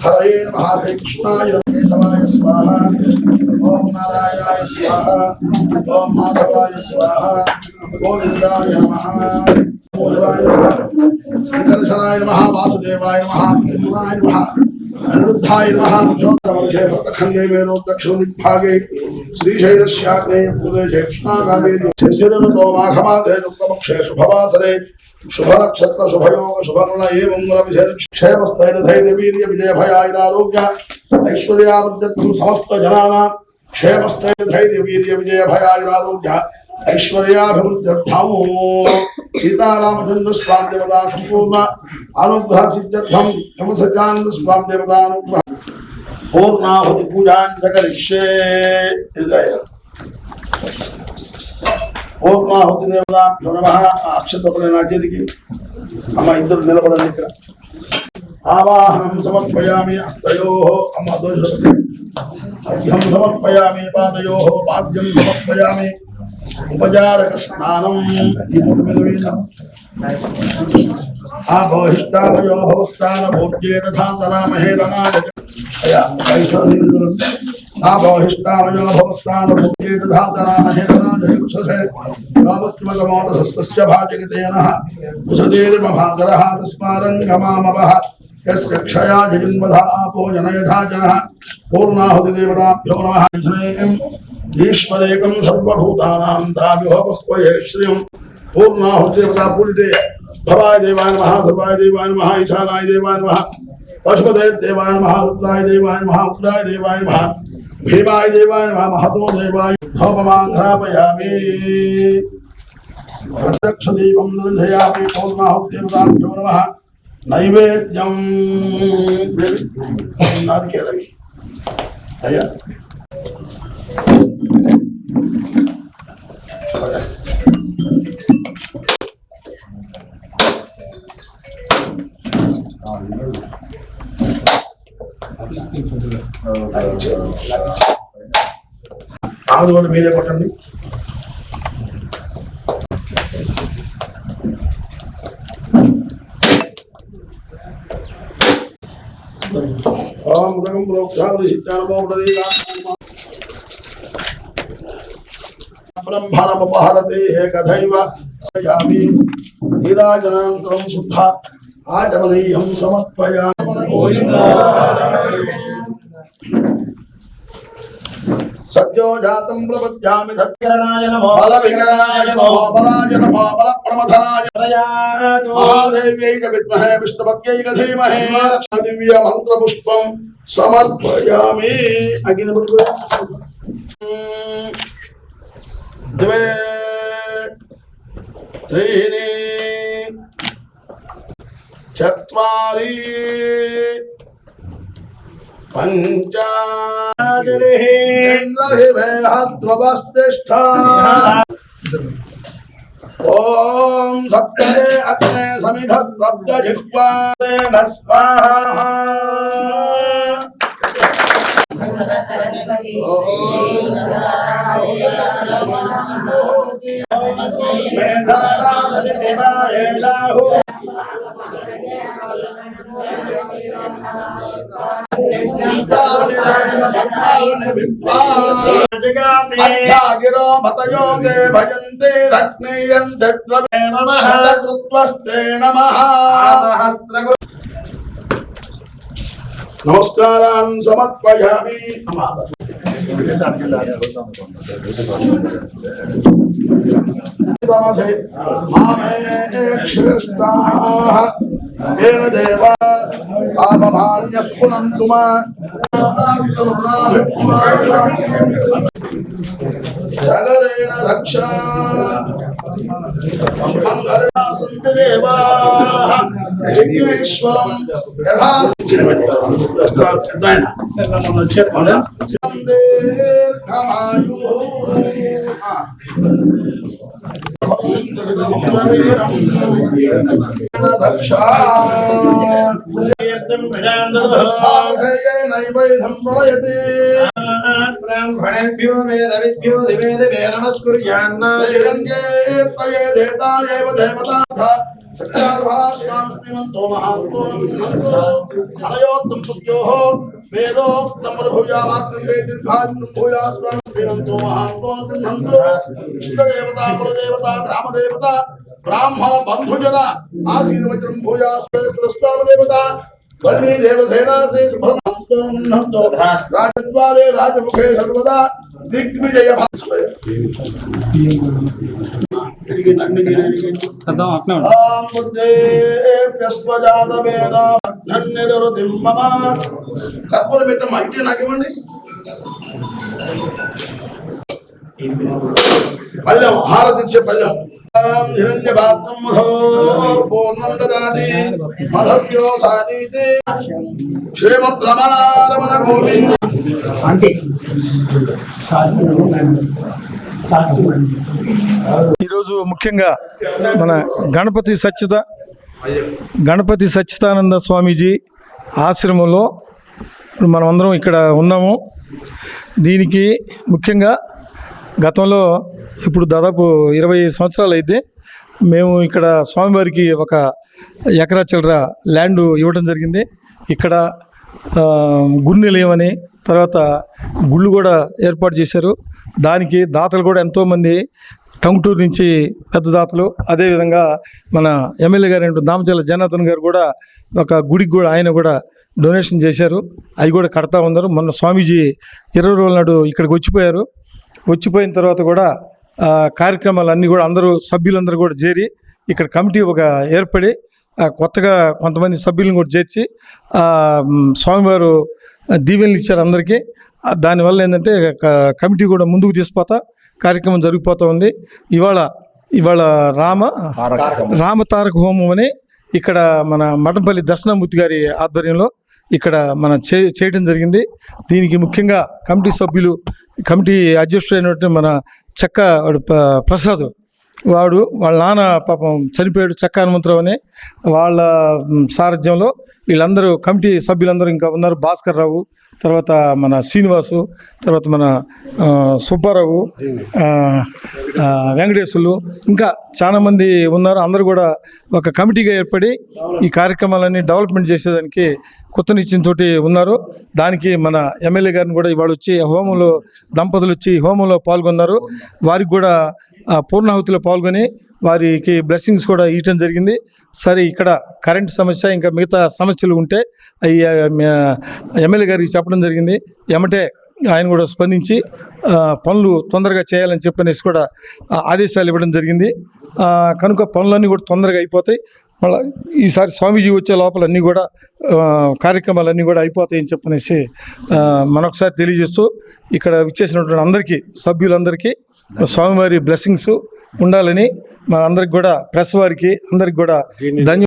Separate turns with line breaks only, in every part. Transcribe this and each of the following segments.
హరయే నమ హరే కృష్ణాయ కేశవాయ స్వాహ ఓం నారాయణాయ స్వాహ ఓం మాధవాయ స్వాహ గోవిందాయ నమ సంకర్షణాయ నమ వాసుదేవాయ నమ భీమాయ నమ అనిరుద్ధాయ నమ చోత్తవర్షే భరతఖండే మేరో దక్షిణ దిగ్భాగే శ్రీశైలశ్యాగ్నే ప్రదేశే కృష్ణాగాదే శశిరతో మాఘమాదే రుక్మపక్షే శుభవాసరే శుభనక్షత్ర శుభయోగ శుభగుణ ఏవం గుణ విశేష క్షేమస్థైర్య ధైర్య వీర్య విజయ భయాయిరారోగ్య ఐశ్వర్యావృద్ధత్వం సమస్త జనానా క్షేమస్థైర్య ధైర్య వీర్య విజయ భయాయిరారోగ్య ఐశ్వర్యాభివృద్ధ్యర్థం సీతారామచంద్ర స్వామి దేవత సంపూర్ణ అనుగ్రహ సిద్ధ్యర్థం యమసజ్జానంద స్వామి దేవత అనుగ్రహ పూర్ణాహుతి పూజాంతకరిష్యే హృదయ ఓం పూర్ణాహుతి దేవతాభ్యో నమ అక్షతపడిన నా అమ్మ ఇద్దరు నిలబడండి ఇక్కడ. ఆవాహనం సమర్పయామి అస్తయో. అమ్మ దోష అభ్యం సమర్పయామి పాదయో. పాద్యం సమర్పయామి. ఉపచారక స్నానం. ఈ మూడు మీద వేయండి. ఆభోహిష్టామయో భవస్థాన భోగ్యే తథా తరామహే రణాయ అయ్యా పైసా नाभहिष्टामयोभवस्नानमुखे दधातनानिर्णानिरिक्षसे रामस्त्वगमोदधस्तस्य भाजगितेनः उषदेरिमभादरः तस्मारङ्गमामवः। यस्य क्षया भवाय देवाय नमः देवाय नमः, ईशानाय देवाय देवाय नमः देवाय नमः देवाय భీమాయ దేవాయ నమః మహతో దేవాయ ధూపమాఘ్రాపయామి ప్రత్యక్ష దీపం నిర్ధయామి పూర్ణాహుతి దేవతాభ్యో నమః. నైవేద్యం. నారికేలవి అయ్యా. Thank you. ఆమెది కూడా మీరే కొట్టండి. ఓం ఉదకం బ్రహ్మణముపహరతే ఏకధైవ యామి నీరాజనాంతరం శుద్ధ ఆచమనీయం సమర్పయామన
प्रपद्यामि
सत्करणाय नमः बलविकरणाय नमः बलाय नमः बलप्रमथनाय
महादेव्यै
कविद्महे विष्णुपत्यै समर्पयामि त्रीणि चत्वारि पञ्च పుష్పం సమర్పయామి అగ్ని పట్టుకో ద్వే త్రీణి చత్వారి పంచ ఇంద్రహిమేహద్రవస్తిష్ఠ ఓం సప్తదే అగ్నే సమిధ స్తబ్ద జిహ్వాదేన స్వాహా
సరస్వతి
ఓం మేధారాజు
జగాతే
అధ్యాగిరో మతయో దే భజంతే జగదేన రక్ష విఘ్నేశ్వరం. రక్షా ప్రళయతే
బ్రాహ్మణేభ్యో
दविद्यो दिवे दिवे नमस्कुर्यान्न देवता దేవసేనా శ్రీ సుబ్రహ్మణ్యంతో రాజద్వారే రాజముఖే సర్వదా దిగ్విజయ భాస్వయ
సద్దాం అట్నే ఉండు.
ఆం బుద్ధేభ్యస్వజాత వేద అగ్నిరుదిం మమ కర్పూరం పెట్టమ్మా ఇంకే నాకు ఇవ్వండి పళ్ళెం హారతి ఇచ్చే పళ్ళెం పూర్ణం క్షేమద్రమారమణ గోవింద
ఈరోజు ముఖ్యంగా మన గణపతి సచ్చిత గణపతి సచ్చిదానంద స్వామీజీ ఆశ్రమంలో ఇప్పుడు మనం అందరం ఇక్కడ ఉన్నాము. దీనికి ముఖ్యంగా గతంలో ఇప్పుడు దాదాపు ఇరవై సంవత్సరాలు అయితే మేము ఇక్కడ స్వామివారికి ఒక ఎకరా చిల్లర ల్యాండ్ ఇవ్వడం జరిగింది. ఇక్కడ ఆ, తర్వాత గుళ్ళు కూడా ఏర్పాటు చేశారు. దానికి దాతలు కూడా ఎంతోమంది టంగుటూరు నుంచి పెద్ద దాతలు అదేవిధంగా మన ఎమ్మెల్యే గారు దామచల్ల జనార్దన్ గారు కూడా ఒక గుడికి కూడా ఆయన కూడా డొనేషన్ చేశారు. అవి కూడా కడతా ఉన్నారు. మొన్న స్వామీజీ ఇరవై రోజుల నాడు ఇక్కడికి వచ్చిపోయారు. వచ్చిపోయిన తర్వాత కూడా కార్యక్రమాలన్నీ కూడా అందరూ సభ్యులందరూ కూడా చేరి ఇక్కడ కమిటీ ఒక ఏర్పడి కొత్తగా కొంతమంది సభ్యులను కూడా చేర్చి స్వామివారు దీవెనలు ఇచ్చారు అందరికీ. దానివల్ల ఏంటంటే క- కమిటీ కూడా ముందుకు తీసిపోతా కార్యక్రమం జరిగిపోతూ ఉంది. ఇవాళ ఇవాళ రామ రామ తారక హోమం అని ఇక్కడ మన మఠంపల్లి దర్శనమూర్తి గారి ఆధ్వర్యంలో ఇక్కడ మన చే చేయడం జరిగింది. దీనికి ముఖ్యంగా కమిటీ సభ్యులు కమిటీ అధ్యక్షుడైనటువంటి మన చెక్క వాడు ప్రసాద్. వాడు వాళ్ళ నాన్న పాపం చనిపోయాడు చెక్క హనుమంతరావు అని వాళ్ళ సారథ్యంలో వీళ్ళందరూ కమిటీ సభ్యులందరూ ఇంకా ఉన్నారు. భాస్కర్ రావు తర్వాత మన శ్రీనివాసు తర్వాత మన సుబ్బారావు వెంకటేశ్వర్లు ఇంకా చాలామంది ఉన్నారు. అందరూ కూడా ఒక కమిటీగా ఏర్పడి ఈ కార్యక్రమాలన్నీ డెవలప్మెంట్ చేసేదానికి కొత్త నిశ్చయంతో ఉన్నారు. దానికి మన ఎమ్మెల్యే గారిని కూడా ఇవాళ వచ్చి హోమంలో దంపతులు వచ్చి హోమంలో పాల్గొన్నారు. వారికి కూడా పూర్ణాహుతిలో పాల్గొని వారికి బ్లెస్సింగ్స్ కూడా ఇవ్వటం జరిగింది. సరే ఇక్కడ కరెంట్ సమస్య ఇంకా మిగతా సమస్యలు ఉంటే అవి ఎమ్మెల్యే గారికి చెప్పడం జరిగింది. ఎమటే ఆయన కూడా స్పందించి పనులు తొందరగా చేయాలని చెప్పనేసి కూడా ఆదేశాలు ఇవ్వడం జరిగింది. కనుక పనులన్నీ కూడా తొందరగా అయిపోతాయి. మళ్ళీ ఈసారి స్వామీజీ వచ్చే లోపల అన్నీ కూడా కార్యక్రమాలన్నీ కూడా అయిపోతాయని చెప్పనేసి మనొకసారి తెలియజేస్తూ ఇక్కడ విచ్చేసినటువంటి అందరికీ సభ్యులందరికీ స్వామివారి బ్లెస్సింగ్స్ ఉండాలని మన అందరికి కూడా ప్రెస్ వారికి అందరికి కూడా ధన్య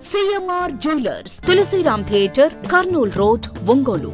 CMR jewellers Tulasiram theatre Kurnool road Ongole